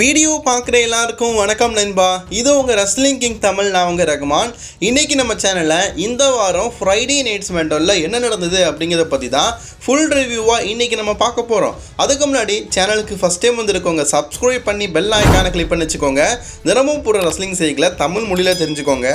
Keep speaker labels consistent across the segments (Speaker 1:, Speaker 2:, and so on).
Speaker 1: Video பார்க்குற எல்லாருக்கும் வணக்கம் நண்பா. இது உங்கள் ரெஸ்லிங் கிங் தமிழ் நான் உங்கள் ரகுமான். இன்றைக்கி நம்ம சேனலில் இந்த வாரம் ஃப்ரைடே நைட்ஸ் மெண்டலில் என்ன நடந்தது அப்படிங்கிறத பற்றி தான் ஃபுல் ரிவ்யூவாக இன்றைக்கி நம்ம பார்க்க போகிறோம் அதுக்கு முன்னாடி சேனலுக்கு ஃபஸ்ட் டைம் வந்துருக்கோங்க. சப்ஸ்கிரைப் பண்ணி பெல் ஐக்கானை கிளிக் பண்ணி வச்சுக்கோங்க தினமும் போகிற ரெஸ்லிங் செய்திகளை தமிழ் மொழியில் தெரிஞ்சுக்கோங்க.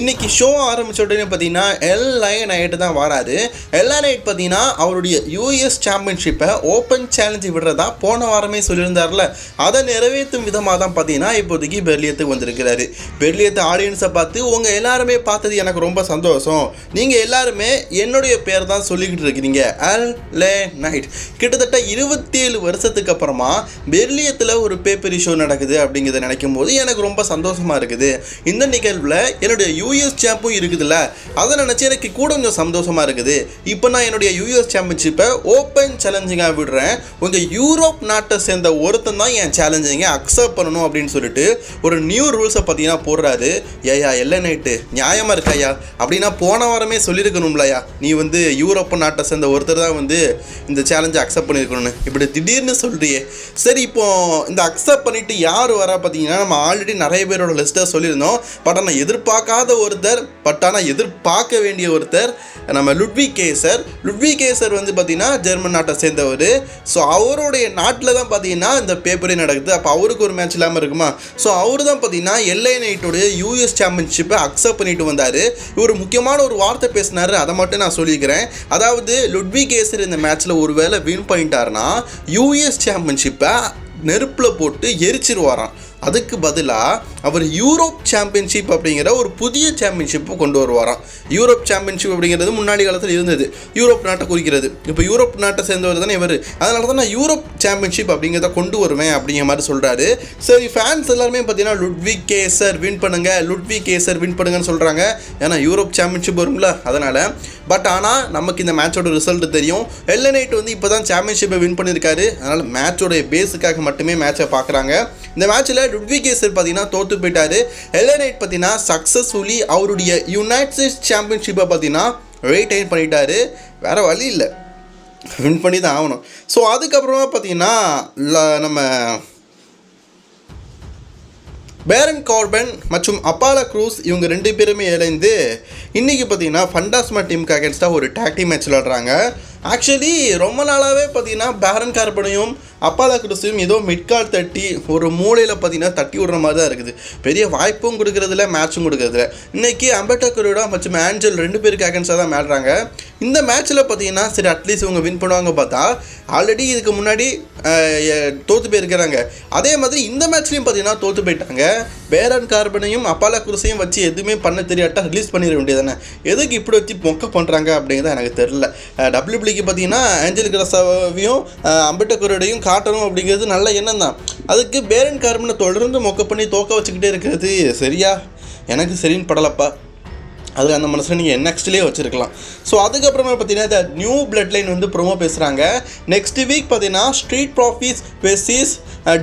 Speaker 1: இன்றைக்கி ஷோ ஆரம்பிச்ச உடனே பார்த்தீங்கன்னா எல்லா நைட்டு தான் வராது எல்லா நைட் பார்த்தீங்கன்னா அவருடைய யூஎஸ் சாம்பியன்ஷிப்பை ஓப்பன் சேலஞ்சு விடுறதா போன வாரமே சொல்லியிருந்தார்ல. அதை நிறைவேற்றும் விதமாக தான் பார்த்தீங்கன்னா இப்போதைக்கு பெர்லியத்துக்கு வந்திருக்கிறாரு. பெர்லியத்து ஆடியன்ஸை பார்த்து உங்கள் எல்லாருமே பார்த்தது எனக்கு ரொம்ப சந்தோஷம். நீங்கள் எல்லாருமே என்னுடைய பேர் தான் சொல்லிக்கிட்டு இருக்கிறீங்க. அல் லே நைட் கிட்டத்தட்ட இருபத்தேழு வருஷத்துக்கு அப்புறமா பெர்லியத்தில் ஒரு பேப்பரி ஷோ நடக்குது அப்படிங்கிறத நினைக்கும் போது எனக்கு ரொம்ப சந்தோஷமாக இருக்குது. இந்த நிகழ்வில் என்னுடைய யூஎஸ் சாம்பும் இருக்குதுல்ல அதை நினச்சி எனக்கு கூட கொஞ்சம் சந்தோஷமாக இருக்குது. இப்போ நான் என்னுடைய யூஎஸ் சாம்பியன்ஷிப்பை ஓப்பன் சேலஞ்சிங்காக விடுறேன். உங்கள் யூரோப் நாட்டை சேர்ந்த ஒருத்தன் தான் என் சேலஞ்சிங்கை அக்செப்ட் பண்ணணும் அப்படின்னு சொல்லிட்டு ஒரு நியூ ரூல்ஸை பார்த்தீங்கன்னா போடுறாரு. ஏயா எல்லை நைட்டு நியாயமாக இருக்காயா அப்படின்னா போன வாரமே சொல்லியிருக்கணும்லயா நீ வந்து யூரோப் நாட்டை சேர்ந்த ஒருத்தர் தான் வந்து இந்த சேலஞ்சை அக்செப்ட் பண்ணியிருக்கணும்னு. இப்படி திடீர்னு சொல்கிறியே சரி இப்போ இந்த அக்செப்ட் பண்ணிவிட்டு யார் வரா பார்த்தீங்கன்னா நம்ம ஆல்ரெடி நிறைய பேரோட லிஸ்ட்டை சொல்லியிருந்தோம். பட் ஆனால் எதிர்பார்க்காத ஒருத்தர் பட் ஆனால் எதிர்பார்க்க வேண்டிய ஒருத்தர் நம்ம லுட்வி கேசர் லுட்வி கேசர் வந்து பார்த்தீங்கன்னா ஜெர்மன் நாட்டை சேர்ந்தவர். ஸோ அவருடைய நாட்டில் தான் பார்த்தீங்கன்னா இந்த பேப்பரே நடக்குது. அப்போ அவருக்கு ஒரு மேட்ச் இல்லாமல் இருக்குமா? ஸோ அவர் தான் பார்த்தீங்கன்னா எல்ஐ நைட்டோடைய யூஎஸ் சாம்பியன்ஷிப்பை அக்செப்ட் பண்ணிட்டு வந்தார். இவர் முக்கியமான ஒரு வார்த்தை பேசினார் அதை மட்டும் நான் சொல்லிக்கிறேன். அதாவது லுட்வி கேசர் இந்த மேட்ச்சில் ஒருவேளை வின் பண்ணிட்டாருன்னா யூஎஸ் சாம்பியன்ஷிப்பை நெருப்பில் போட்டு எரிச்சிருவாராம். அதுக்கு பதிலாக அவர் யூரோப் சாம்பியன்ஷிப் அப்படிங்கிற ஒரு புதிய சாம்பியன்ஷிப்பை கொண்டு வருவாராம். யூரோப் சாம்பியன்ஷிப் அப்படிங்கிறது முன்னாடி காலத்தில் இருந்தது. யூரோப் நாட்டை குறிக்கிறது. இப்போ யூரோப் நாட்டை சேர்ந்தவர் தானே இவர். அதனால தான் நான் யூரோப் சாம்பியன்ஷிப் அப்படிங்கிறத கொண்டு வருவேன் அப்படிங்கிற மாதிரி சொல்கிறாரு சரி ஃபேன்ஸ் எல்லாருமே பார்த்தீங்கன்னா லுட்விக் கேசர் வின் பண்ணுங்க லுட்விக் கேசர் வின் பண்ணுங்கன்னு சொல்கிறாங்க ஏன்னா யூரோப் சாம்பியன்ஷிப் வரும்ல அதனால். பட் ஆனால் நமக்கு இந்த மேட்சோட ரிசல்ட் தெரியும். எல்லனைட் வந்து இப்போ தான் சாம்பியன்ஷிப்பை வின் பண்ணியிருக்காரு. அதனால் மேட்சோட பேஸுக்காக மட்டுமே மேட்சை பார்க்குறாங்க. இந்த மேட்ச்சில் ருட்விகேசர் பார்த்தீங்கன்னா தோற்று போயிட்டார். எல்லனைட் பார்த்தீங்கன்னா சக்ஸஸ்ஃபுல்லி அவருடைய யுனைட் ஸ்டேட்ஸ் சாம்பியன்ஷிப்பை பார்த்தீங்கன்னா ரெயின்டைன் பண்ணிட்டாரு. வேறு வழி இல்லை. வின் பண்ணி தான் ஆகணும். ஸோ அதுக்கப்புறமா பார்த்தீங்கன்னா நம்ம பேரன் கார்பன் மற்றும் அப்பாலா க்ரூஸ் இவங்க ரெண்டு பேருமே இணைந்து இன்றைக்கி பார்த்தீங்கன்னா ஃபண்டாஸ்மா டீமுக்கு அகேன்ஸ்டாக ஒரு டாக் மேட்ச் விளாடுறாங்க ஆக்சுவலி ரொம்ப நாளாகவே பார்த்தீங்கன்னா பேரன் கார்பனையும் அப்பாலா க்ரூஸையும் ஏதோ மிட்கால் தட்டி ஒரு மூலையில் பார்த்தீங்கன்னா தட்டி விடுற மாதிரி தான் இருக்குது. பெரிய வாய்ப்பும் கொடுக்குறதில்ல மேட்சும் கொடுக்கறதில்ல. இன்னைக்கு அம்பேட்டக்கரோட மற்றும் ஆஞ்சல் ரெண்டு பேருக்கு அகேன்ஸ்டாக தான் விளாடுறாங்க இந்த மேட்ச்சில் பார்த்தீங்கன்னா சரி அட்லீஸ்ட் இவங்க வின் பண்ணுவாங்க பார்த்தா ஆல்ரெடி இதுக்கு முன்னாடி தோற்று போயிருக்கிறாங்க. அதே மாதிரி இந்த மேட்ச்லேயும் பார்த்தீங்கன்னா தோற்று போயிட்டாங்க. பேரன் கார்பனையும் அப்பாலா குருசையும் வச்சு எதுவுமே பண்ண தெரியாட்டா ரிலீஸ் பண்ணிட வேண்டியதானே எதுக்கு இப்படி வச்சு மொக்க பண்ணுறாங்க அப்படிங்கிறது எனக்கு தெரில டபிள்யூபிளிக்கு பார்த்தீங்கன்னா ஆஞ்சல் கிரசாவையும் அம்பேட்டக்கரோடையும் காட்டணும் அப்படிங்கிறது நல்ல எண்ணம் தான் அதுக்கு பேரன் கார்மனை தொடர்ந்து மொக்க பண்ணி தோக்க வச்சுக்கிட்டே இருக்கிறது சரியா? எனக்கு சரின்னு படலப்பா. அது அந்த மனசில் நீங்கள் நெக்ஸ்ட்லேயே வச்சுருக்கலாம். ஸோ அதுக்கப்புறமா பார்த்தீங்கன்னா இந்த நியூ பிளட் லைன் வந்து ப்ரொமோ பேசுகிறாங்க நெக்ஸ்ட் வீக் பார்த்தீங்கன்னா street profits versus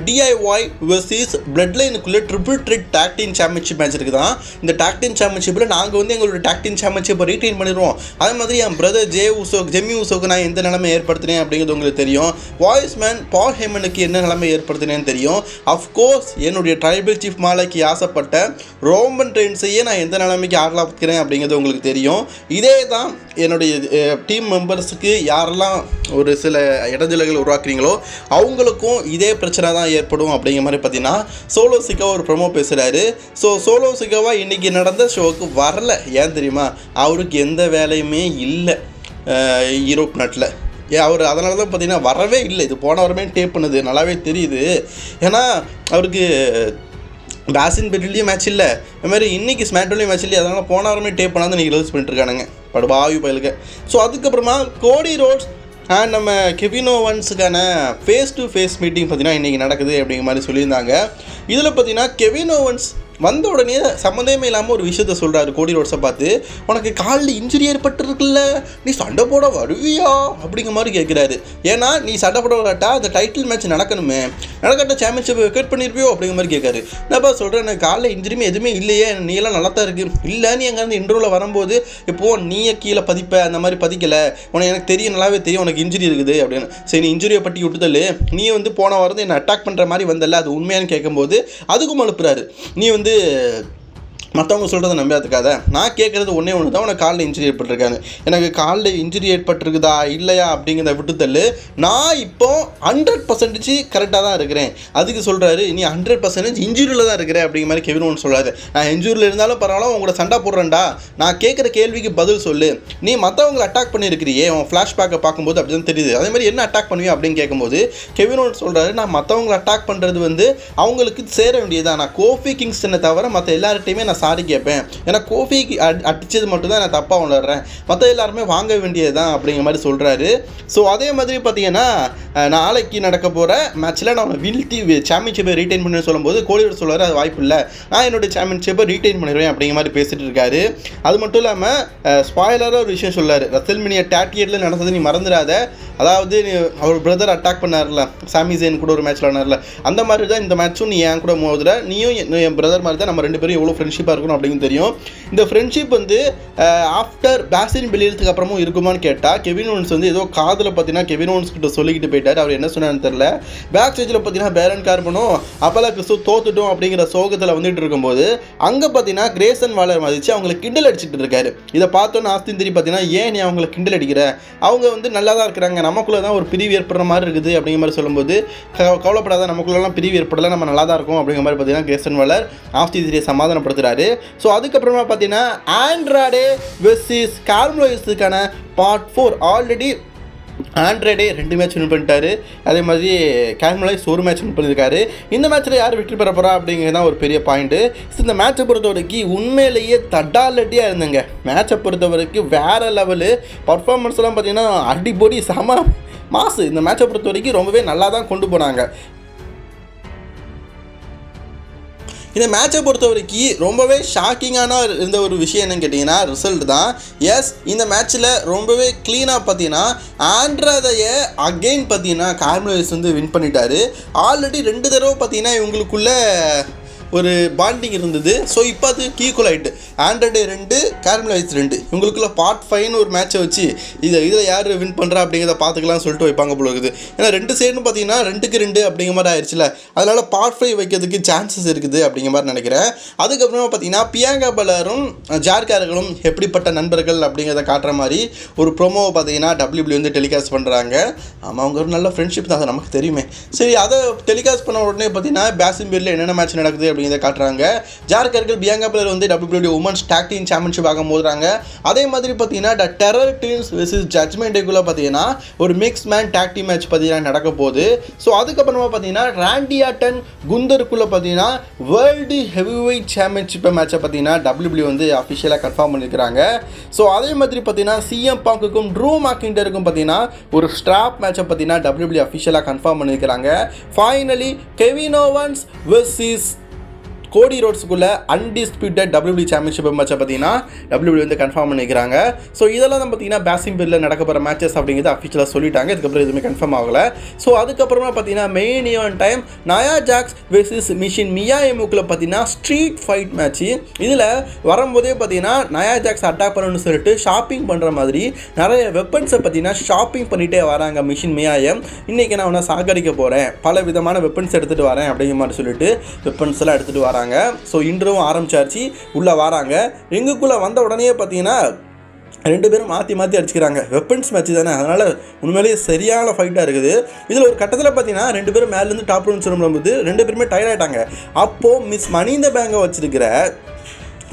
Speaker 1: DIY versus blood லைனுக்குள்ளே triple threat tag team championship match இருக்குதான். இந்த டாக்டின் சாம்பியன்ஷிப்பில் நாங்கள் வந்து எங்களோட டாக்டின் சாம்பியன்ஷிப்பை ரீட்டைன் பண்ணிடுவோம் அதே மாதிரி என் பிரதர் ஜே உசோக் ஜெமி உசோக்கு நான் எந்த நிலைமை ஏற்படுத்தினேன் அப்படிங்கிறது உங்களுக்கு தெரியும். வாய்ஸ் மேன் பால் ஹேமனுக்கு என்ன நிலைமை ஏற்படுத்தினேன்னு தெரியும். அஃப்கோர்ஸ் என்னுடைய ட்ரைபல் சீஃப் மாலைக்கு ஆசைப்பட்ட ரோமன் ட்ரெயின்ஸையே நான் எந்த நிலைமைக்கு ஆடலாக்கிறேன் அப்படிங்கிறது உங்களுக்கு தெரியும். இதே தான் என்னுடைய டீம் மெம்பர்ஸுக்கு யாரெல்லாம் ஒரு சில இடைஞ்சல்கள் உருவாக்குறீங்களோ அவங்களுக்கும் இதே பிரச்சனை தான் ஏற்படும் அப்படிங்கிற மாதிரி பார்த்தீங்கன்னா சோலோ சிக்கா ஒரு ப்ரொமோ பேசுகிறாரு ஸோ சோலோ சிக்காவா இன்றைக்கி நடந்த ஷோவுக்கு வரல. ஏன் தெரியுமா? அவருக்கு எந்த வேலையுமே இல்லை யூரோப் நாட்டில். ஏ அவர் அதனால தான் பார்த்தீங்கன்னா வரவே இல்லை. இது போன வாரமே டேப் பண்ணுது. நல்லாவே தெரியுது. ஏன்னா அவருக்கு பேசின் பெட்லேயும் மேட்ச் இல்லை. இது மாதிரி இன்றைக்கி ஸ்மாக்டவுன்லேயும் மேட்ச் இல்லை அதனால் போன வாரமே டேப் பண்ணாத நீங்கள் ரிலீஸ் பண்ணிட்டுருக்கானுங்க பட் வாயு பயலுக்கு ஸோ அதுக்கப்புறமா கோடி ரோட்ஸ் அண்ட் நம்ம கெவினோவன்ஸுக்கான ஃபேஸ் டு ஃபேஸ் மீட்டிங் பார்த்தீங்கன்னா இன்றைக்கி நடக்குது அப்படிங்கிற மாதிரி சொல்லியிருந்தாங்க. இதில் பார்த்தீங்கன்னா கெவினோவன்ஸ் வந்த உடனே சம்மந்தமே இல்லாமல் ஒரு விஷயத்த சொல்கிறாரு கோடி ரோட்ஸை பார்த்து. உனக்கு காலில் இன்ஜுரி ஏற்பட்டிருக்குல்ல நீ சண்டை போட வருவியா? அப்படிங்கிற மாதிரி கேட்குறாரு. ஏன்னா நீ சண்டை போட வராட்டா அந்த டைட்டில் மேட்ச் நடக்கணுமே. நடக்கட்ட சாம்பியன்ஷிப் வெக்கேட் பண்ணியிருப்பியோ அப்படிங்கிற மாதிரி கேட்காரு என்னப்பா சொல்கிறேன் எனக்கு காலில் இன்ஜுரியுமே எதுவுமே இல்லையே நீ எல்லாம் நல்லா தான் இருக்கு. இல்லை நீ அங்கேருந்து இன்டர்வியூவில் வரும்போது இப்போ நீயே கீழே பதிப்ப அந்த மாதிரி பதிக்கலை. உனக்கு எனக்கு தெரியும் நல்லாவே தெரியும் உனக்கு இன்ஜுரி இருக்குது அப்படின்னு. சரி நீ இன்ஜுரியை பற்றி விட்டுதல் நீ வந்து போன வாரம் என்னை அட்டாக் பண்ணுற மாதிரி வந்தல அது உண்மையானு கேட்கும்போது அதுக்கும் அனுப்புறாரு. நீ வந்து வந்து மற்றவங்க சொல்கிறத நம்பாதுக்காத. நான் கேட்குறது ஒன்றே ஒன்று தான் உனக்கு காலில் இன்ஜுரி ஏற்பட்டிருக்காங்க எனக்கு காலில் இன்ஜுரி ஏற்பட்டிருக்குதா? இல்லையா? அப்படிங்கிறத விட்டுத்தள்ளு. நான் இப்போ ஹண்ட்ரட் பர்சன்டேஜ் கரெக்டாக தான் இருக்கிறேன். அதுக்கு சொல்கிறாரு நீ ஹண்ட்ரட் பர்சன்டேஜ் இன்ஜுரியில் தான் இருக்கிறேன் அப்படிங்கிற மாதிரி கெவின் ஒன்று சொல்கிறாரு நான் இன்ஜுரியில் இருந்தாலும் பரவாயில்ல உங்களோட சண்டை போடுறேன்டா. நான் கேட்குற கேள்விக்கு பதில் சொல்லு. நீ மற்றவங்களை அட்டாக் பண்ணியிருக்கிறியே? உன் ஃப்ளாஷ்பேக்கை பார்க்கும்போது அப்படி தான் தெரியுது. அதே மாதிரி என்ன அட்டாக் பண்ணுவியா அப்படின்னு கேட்கும்போது கெவின் ஒன்று சொல்கிறாரு நான் மற்றவங்களை அட்டாக் பண்ணுறது வந்து அவங்களுக்கு சேர வேண்டியதா நான் கோஃபி கிங்ஸ்டனை தவிர மற்ற எல்லார்ட்டையுமே நான் சாரி கேட்பேன். ஏன்னா கோஃபிக்கு அடித்தது மட்டும்தான் நான் தப்பாக உணர்றேன். மற்ற எல்லாருமே வாங்க வேண்டியது தான் அப்படிங்கிற மாதிரி சொல்கிறாரு ஸோ அதே மாதிரி பார்த்தீங்கன்னா நாளைக்கு நடக்க போகிற மேட்ச்சில் நான் வீழ்த்தி சாம்பியன்ஷிப்பை ரீட்டைன் பண்ணி சொல்லும்போது கோலிவர் சொல்லுவார் அது வாய்ப்பு இல்லை. நான் என்னுடைய சாம்பியன்ஷிப்பை ரீட்டைன் பண்ணிடுவேன் அப்படிங்கிற மாதிரி பேசிட்டு இருக்காரு. அது மட்டும் இல்லாமல் ஸ்பாய்லராக ஒரு விஷயம் சொல்லார் ரசல்மினியா டேட்டியரில் நடந்தது நீ மறந்துடாத. அதாவது அவர் பிரதர் அட்டாக் பண்ணார்ல சாமி ஜெயின் கூட ஒரு மேட்ச் விளாட்னார்ல அந்த மாதிரி தான் இந்த மேட்ச்சும் நீ என் கூட மோதுற நீயும் என் பிரதர் மாதிரி தான் நம்ம ரெண்டு பேரும் எவ்வளோ ஃப்ரெண்ட்ஷிப்பாக இருக்கணும் அப்படின்னு தெரியும். இந்த ஃப்ரெண்ட்ஷிப் வந்து ஆஃப்டர் பேசின் வெளியிறதுக்கு அப்புறமும் இருக்குமான்னு கேட்டால் கெவின் ஓன்ஸ் வந்து ஏதோ காதில் பார்த்தீங்கன்னா கெவின் ஓன்ஸ் கிட்ட சொல்லிக்கிட்டு போயிட்டார். அவர் என்ன சொன்னான்னு தெரில பேக் ஸ்டேஜில் பார்த்தீங்கன்னா பேரன் கார்பனும் அப்பலா கிறிஸ்து தோத்துட்டோம் அப்படிங்கிற சோகத்தில் வந்துட்டு இருக்கும்போது அங்கே பார்த்தீங்கன்னா கிரேசன் வாலர் மதிச்சு அவங்களை கிண்டல் அடிச்சுட்டு இருக்காரு. இதை பார்த்தோன்னு ஆஸ்தின் திரி பார்த்தீங்கன்னா ஏன் நீ அவங்களை கிண்டல் அடிக்கிற? அவங்க வந்து நல்லா தான் இருக்கிறாங்க நமக்குள்ளே தான் ஒரு பிரிவு ஏற்படுற மாதிரி இருக்குது அப்படிங்கிற மாதிரி சொல்லும்போது க- கவலைப்படாத நமக்குள்ளெல்லாம் பிரிவு ஏற்படலை நம்ம நல்லா தான் இருக்கும் அப்படிங்கிற மாதிரி பார்த்தீங்கன்னா கிரேசன் வாலர் ஆஸ்தி சமாதானப்படுத்துகிறாரு ஸோ அதுக்கப்புறமா பார்த்தீங்கன்னா ஆண்ட்ராடே வெர்சிஸ் கார்மலோயிஸுக்கான பார்ட் ஃபோர் ஆல்ரெடி ஆண்ட்ராய்டே ரெண்டு மேட்ச் வின் பண்ணிட்டாரு. அதே மாதிரி கேமலாய்ஸ் ஒரு மேட்ச் வின் பண்ணியிருக்காரு. இந்த மேட்ச்சில் யார் வெற்றி பெற போகிறா அப்படிங்கிறது தான் ஒரு பெரிய பாயிண்ட்டு இந்த மேட்சை பொறுத்த வரைக்கும் உண்மையிலேயே தட்டாலட்டியாக இருந்தங்க. மேட்சை பொறுத்த வரைக்கும் வேறு லெவலு பர்ஃபார்மன்ஸ்லாம் பார்த்தீங்கன்னா அடிப்பொடி செம மாசு. இந்த மேட்சை பொறுத்த வரைக்கும் ரொம்பவே நல்லா தான் கொண்டு போனாங்க. இந்த மேட்சை பொறுத்த வரைக்கும் ரொம்பவே ஷாக்கிங்கான இருந்த ஒரு விஷயம் என்னன்னு கேட்டிங்கன்னா ரிசல்ட் தான். எஸ் இந்த மேட்ச்சில் ரொம்பவே க்ளீனாக பார்த்தீங்கன்னா ஆண்ட்ராதைய அகெயின் பார்த்தீங்கன்னா கார்மலைஸ் வந்து வின் பண்ணிட்டாரு. ஆல்ரெடி ரெண்டு தடவை பார்த்தீங்கன்னா இவங்களுக்குள்ள ஒரு பாண்டிங் இருந்தது. ஸோ இப்போ அது ஈக்குவல் ஆகிட்டு ஆண்ட்ராய்டு ரெண்டு கேர்மலைஸ் ரெண்டு. இவங்களுக்குள்ள பார்ட் ஃபைவ்னு ஒரு மேட்சை வச்சு இதை இதில் யார் வின் பண்ணுறா அப்படிங்கிறத பார்த்துக்கலாம் சொல்லிட்டு வைப்பாங்க போல இருக்குது. ஏன்னா ரெண்டு சைடுன்னு பார்த்தீங்கன்னா ரெண்டுக்கு ரெண்டு அப்படிங்கிற மாதிரி ஆயிடுச்சுல அதனால் பார்ட் ஃபைவ் வைக்கிறதுக்கு சான்சஸ் இருக்குது அப்படிங்கிற மாதிரி நினைக்கிறேன். அதுக்கப்புறமா பார்த்தீங்கன்னா பியாங்கா பலரும் ஜார்காரர்களும் எப்படிப்பட்ட நண்பர்கள் அப்படிங்கிறத காட்டுற மாதிரி ஒரு ப்ரோமோவை பார்த்தீங்கன்னா டபிள்யூபிள்யூ வந்து டெலிகாஸ்ட் பண்ணுறாங்க ஆமாம் அவங்க ஒரு நல்ல ஃப்ரெண்ட்ஷிப் தான். அது நமக்கு தெரியுமே. சரி அதை டெலிகாஸ்ட் பண்ண உடனே பார்த்தீங்கன்னா பேசிம்பேரில் என்னென்ன மேட்ச் நடக்குது அப்படிங்கிறத காட்டுறாங்க. ஜார்கர்கள் பியாங்கா பிளர் வந்து WWE women's tag team championship ஆக மோதுறாங்க. அதே மாதிரி பார்த்தீங்கன்னா the terror teams versus Judgment டேக்குள்ளே பார்த்தீங்கன்னா ஒரு mix man tag team match பார்த்தீங்கன்னா நடக்க போகுது. ஸோ அதுக்கப்புறமா பார்த்தீங்கன்னா ராண்டி ஆட்டன் குந்தருக்குள்ளே பார்த்தீங்கன்னா வேர்ல்டு ஹெவி வெயிட் சாம்பியன்ஷிப் மேட்சை பார்த்தீங்கன்னா டபிள்யூபிள்யூ வந்து அஃபிஷியலாக கன்ஃபார்ம் பண்ணியிருக்கிறாங்க ஸோ அதே மாதிரி பார்த்தீங்கன்னா சிஎம் பாங்குக்கும் ட்ரூ மாக்கிண்டருக்கும் பார்த்தீங்கன்னா ஒரு ஸ்ட்ராப் மேட்சை பார்த்தீங்கன்னா டபிள்யூபிள்யூ அஃபிஷியலாக கன்ஃபார்ம் பண்ணியிருக்கிறாங்க ஃபைனலி கெவினோவன்ஸ் வெர்சிஸ் கோடி ரோட்ஸுக்குள்ளே அன்டிஸ்பியூட்டட் டபிள்யூபி சாம்பியன்ஷிப் மேட்சை பார்த்தீங்கன்னா டபிள்யூபி வந்து கன்ஃபார்ம் பண்ணிக்கிறாங்க. ஸோ இதெல்லாம் தான் பார்த்தீங்கன்னா பேசிங் பில்லில் நடக்க போகிற மேட்சஸ் அப்படிங்கிறது அஃபிஷியலாக சொல்லிட்டாங்க. இதுக்கப்புறம் எதுவுமே கன்ஃபார்ம் ஆகலை. ஸோ அதுக்கப்புறமா பார்த்தீங்கன்னா main event time Nia Jax versus Michin Mia எமுக்கில் பார்த்தீங்கன்னா ஸ்ட்ரீட் ஃபைட் மேட்ச்சு இதில் வரும்போதே பார்த்தீங்கன்னா நயா ஜாக்ஸ் அட்டாக் பண்ணணும்னு சொல்லிட்டு ஷாப்பிங் பண்ணுற மாதிரி நிறைய வெப்பன்ஸை பார்த்தீங்கன்னா ஷாப்பிங் பண்ணிகிட்டே வராங்க மிஷின் மியாயம் இன்றைக்கி நான் உன்னை சாகடிக்க போகிறேன் பல விதமான வெப்பன்ஸ் எடுத்துகிட்டு வரேன் அப்படிங்கிற மாதிரி சொல்லிட்டு வெப்பன்ஸ் எல்லாம் எடுத்துகிட்டு வராங்க. ஸோ இன்றும் ஆரம்பிச்சாச்சு. உள்ளே வராங்க. ரிங்குக்குள்ளே வந்த உடனே பார்த்தீங்கன்னா ரெண்டு பேரும் மாற்றி மாற்றி அடிச்சுக்கிறாங்க. வெப்பன்ஸ் மேட்ச் தானே. அதனால் உண்மையிலேயே சரியான ஃபைட்டாக இருக்குது. இதில் ஒரு கட்டத்தில் பார்த்தீங்கன்னா ரெண்டு பேரும் மேலேருந்து டாப் ரூம் சொல்லும்போது ரெண்டு பேருமே டயர்ட் ஆயிட்டாங்க. அப்போது மிஸ் மணிந்த பேங்கை வச்சிருக்கிற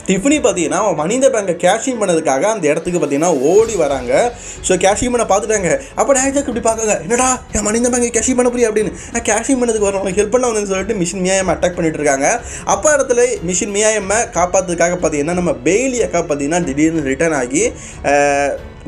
Speaker 1: டிஃபனி பார்த்தீங்கன்னா மனித பேங்கை கேஷிங் பண்ணதுக்காக அந்த இடத்துக்கு பார்த்தீங்கன்னா ஓடி வராங்க. ஸோ கேஷிங் பண்ண பார்த்துட்டாங்க அப்போ டேரக்டாக இப்படி பார்க்காங்க என்னடா என் மனித பேங்கை கேஷிங் பண்ண புரியும் அப்படின்னு. நான் கேஷிங் பண்ணதுக்கு வரவங்க ஹெல்ப் பண்ண வந்து சொல்லிட்டு மிஷின் மியாயம் அட்டாக் பண்ணிட்டு இருக்காங்க. அப்போ இடத்துல மிஷின் மியாயம்மை காப்பாற்றுறதுக்காக பார்த்தீங்கன்னா நம்ம பெய்லி அக்கா பார்த்தீங்கன்னா திடீர்னு ரிட்டர்ன் ஆகி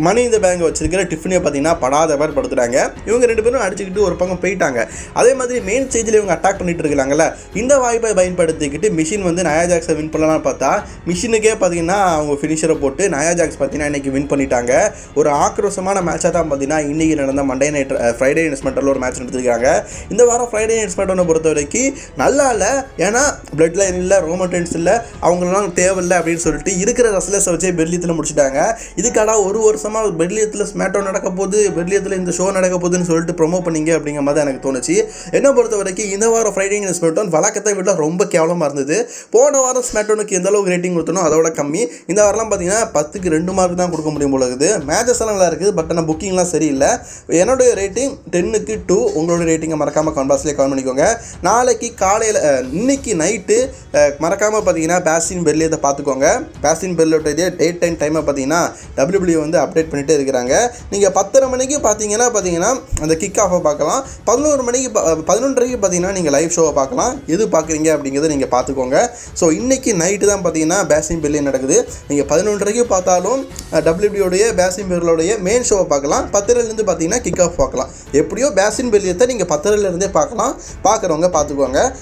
Speaker 1: மணி இந்த பேங்கை வச்சிருக்கிற டிஃபனியை பார்த்தீங்கன்னா படாத படுத்துறாங்க. இவங்க ரெண்டு பேரும் அடிச்சுக்கிட்டு ஒரு பக்கம் போயிட்டாங்க. அதே மாதிரி மெயின் ஸ்டேஜில் இவங்க அட்டாக் பண்ணிட்டு இருக்காங்கல்ல இந்த வாய்ப்பை பயன்படுத்திக்கிட்டு மிஷின் வந்து நயா ஜாக்ஸை வின் பண்ணலாம்னு பார்த்தா மிஷினுக்கே பார்த்தீங்கன்னா அவங்க ஃபினிஷரை போட்டு நயா ஜாக்ஸ் பார்த்தீங்கன்னா இன்றைக்கி வின் பண்ணிட்டாங்க. ஒரு ஆக்ரோஷமான மேட்சாக தான் பார்த்தீங்கன்னா இன்றைக்கி நடந்த மண்டே நைட் ஃப்ரைடே இன்ஸ்மெண்டரில் ஒரு மேட்ச் நடத்திருக்காங்க. இந்த வாரம் ஃப்ரைடே இன்ஸ்மெண்டனை பொறுத்த வரைக்கும் நல்லா இல்லை. ஏன்னா பிளட் லைன் இல்லை ரோமோட்டன்ஸ் இல்லை அவங்களெல்லாம் தேவையில்லை அப்படின்னு சொல்லிட்டு இருக்கிற ரசலஸை வச்சே பெர்லியத்தில் முடிச்சிட்டாங்க. இதுக்காடா ஒரு வருஷம் வருஷமாக பெர்லியத்தில் ஸ்மேட்டோ நடக்க போகுது பெர்லியத்தில் இந்த ஷோ நடக்க போகுதுன்னு சொல்லிட்டு ப்ரொமோ பண்ணீங்க அப்படிங்கிற மாதிரி தான் எனக்கு தோணுச்சு. என்னை பொறுத்த வரைக்கும் இந்த வாரம் ஃப்ரைடே ஸ்மேட்டோன் வழக்கத்தை விட ரொம்ப கேவலமாக இருந்தது. போன வாரம் ஸ்மேட்டோனுக்கு எந்த அளவுக்கு ரேட்டிங் கொடுத்தனோ அதோட கம்மி. இந்த வாரம்லாம் பார்த்தீங்கன்னா பத்துக்கு ரெண்டு மார்க் தான் கொடுக்க முடியும் போல இருக்குது. மேட்சஸ் எல்லாம் நல்லா இருக்குது பட் ஆனால் புக்கிங்லாம் சரியில்லை. என்னுடைய ரேட்டிங் டென்னுக்கு டூ உங்களோட ரேட்டிங்கை மறக்காமல் கான்பாஸ்லேயே கமெண்ட் பண்ணிக்கோங்க. நாளைக்கு காலையில் இன்னைக்கு நைட்டு மறக்காமல் பார்த்தீங்கன்னா பேஸ்டின் பெர்லியத்தை பார்த்துக்கோங்க. பேசின் பெர்லியோடைய டேட் டைம் டைமை பார்த்தீங்கன்னா டபிள்யூபிள்யூ வந்து அப்டேட் பண்ணிட்டே இருக்கிறாங்க. நீங்கள் பத்தரை மணிக்கு பார்த்தீங்கன்னா பார்த்தீங்கன்னா அந்த கிக் ஆஃபை பார்க்கலாம். பதினோரு மணிக்கு ப- பதினொன்றரைக்கு பார்த்தீங்கன்னா நீங்கள் லைவ் ஷோவை பார்க்கலாம். எது பார்க்குறீங்க அப்படிங்கிறத நீங்கள் பார்த்துக்கோங்க. ஸோ இன்றைக்கி நைட்டு தான் பார்த்தீங்கன்னா பேசிங் பெர்லியன் நடக்குது. நீங்கள் பதினொன்றரைக்கு பார்த்தாலும் டபிள்யூபியோடைய பேசிங் பெர்லோடைய மெயின் ஷோவை பார்க்கலாம். பத்தரைலேருந்து பார்த்தீங்கன்னா கிக் ஆஃப் பார்க்கலாம். எப்படியோ பேசின் பெர்லியத்தை நீங்கள் பத்தரைலேருந்தே பார்க்கலாம். பார்க்குறவங்க பார்த்துக்கோங்க.